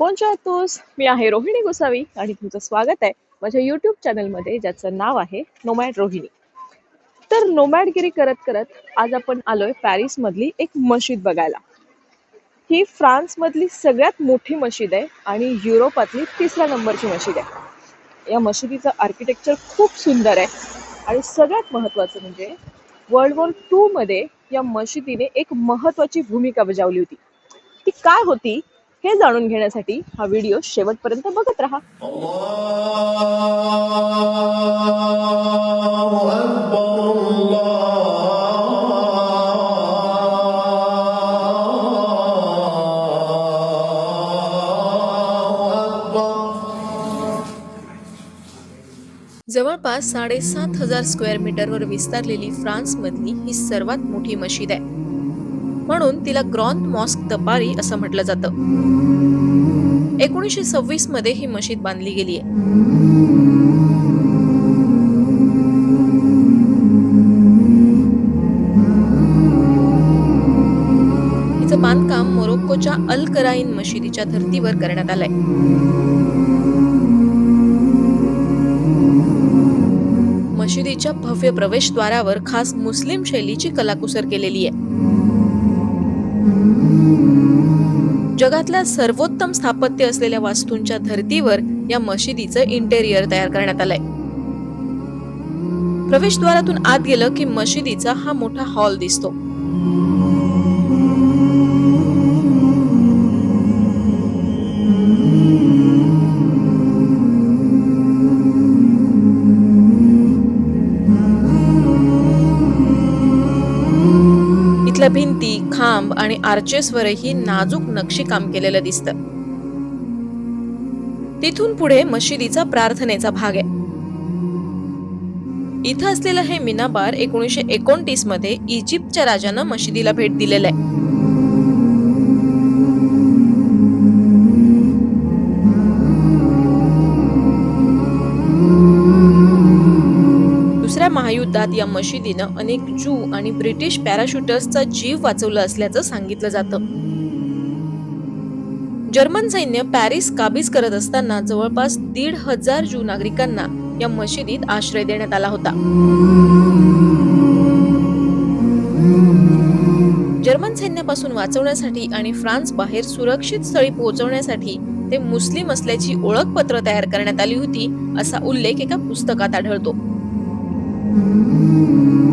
कोणच्या मी आहे रोहिणी गोसावी आणि तुमचं स्वागत आहे माझ्या युट्यूब चॅनलमध्ये ज्याचं नाव आहे नोमॅड रोहिणी तर नोमॅडगिरी करत करत आज आपण आलोय पॅरिस मधली एक मशीद बघायला. ही फ्रान्समधली सगळ्यात मोठी मशीद आहे आणि युरोपातली तिसऱ्या नंबरची मशीद आहे. या मशिदीचं आर्किटेक्चर खूप सुंदर आहे आणि सगळ्यात महत्त्वाचं म्हणजे वर्ल्ड वॉर टू मध्ये या मशिदीने एक महत्त्वाची भूमिका बजावली होती. ती काय होती? हे जाणून घेण्यासाठी हा व्हिडिओ शेवटपर्यंत बघत राहा. जवळपास साडेसात हजार स्क्वेअर मीटरवर विस्तारलेली फ्रान्समधली ही सर्वात मोठी मशीद आहे. म्हणून तिला ग्रॉन मॉस्क दपारी असं म्हटलं जातं. एकोणीसशे सव्वीसमध्ये ही मशीद बांधली गेली आहे. बांधकाम मोरोक्कोच्या अल कराईन मशिदीच्या धर्तीवर करण्यात आलंय. मशिदीच्या भव्य प्रवेशद्वारावर खास मुस्लिम शैलीची कलाकुसर केलेली आहे. जगातल्या सर्वोत्तम स्थापत्य असलेल्या वास्तूंच्या धर्तीवर या मशिदीचं इंटेरियर तयार करण्यात आलंय. प्रवेशद्वारातून आत गेलं की मशिदीचा हा मोठा हॉल दिसतो. त्याच्या भिंती खांब आणि आर्चेसवरही नाजूक नक्षीकाम केलेलं दिसतं. तिथून पुढे मशिदीचा प्रार्थनेचा भाग आहे. इथं असलेलं हे मिनाबार एकोणीसशे एकोणतीसमध्ये इजिप्तच्या राजानं मशिदीला भेट दिलेलं आहे. महायुद्धात या मशिदीनं अनेक जू आणि ब्रिटिश पॅराशूटर्सचा जीव वाचवला असल्याचं सांगितलं जातं. जर्मन सैन्य पॅरिस काबीज करत असताना जवळपास दीड हजार जू नागरिकांना या मशिदीत आश्रय देण्यात आला होता. जर्मन सैन्यापासून वाचवण्यासाठी आणि फ्रान्स बाहेर सुरक्षित स्थळी पोहोचवण्यासाठी ते मुस्लिम असल्याची ओळखपत्र तयार करण्यात आली होती असा उल्लेख एका पुस्तकात आढळतो. Mm-hmm.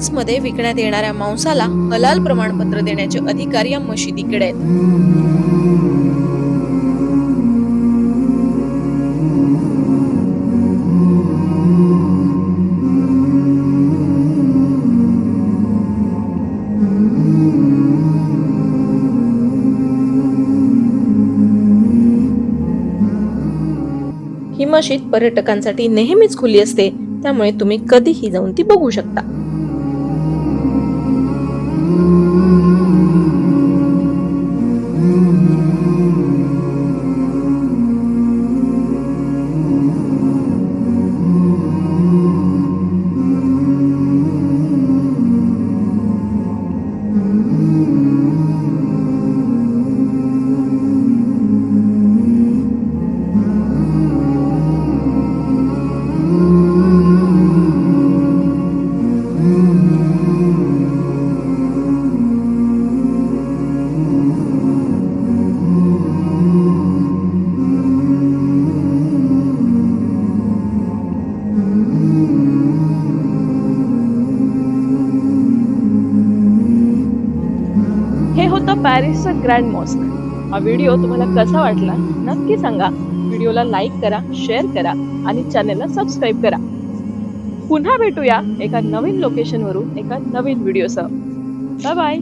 फ्रान्समध्ये विकण्यात येणाऱ्या मांसाला हलाल प्रमाणपत्र देण्याचे अधिकार या मशिदीकडे आहेत. ही मशीद पर्यटकांसाठी नेहमीच खुली असते त्यामुळे तुम्ही कधीही जाऊन ती बघू शकता. होतं पॅरिसचं ग्रँड मॉस्क हा व्हिडिओ तुम्हाला कसा वाटला नक्की सांगा. व्हिडिओला लाईक करा शेअर करा आणि चॅनलला सबस्क्राईब करा. पुन्हा भेटूया एका नवीन लोकेशनवरून एका नवीन व्हिडिओसह बाय बाय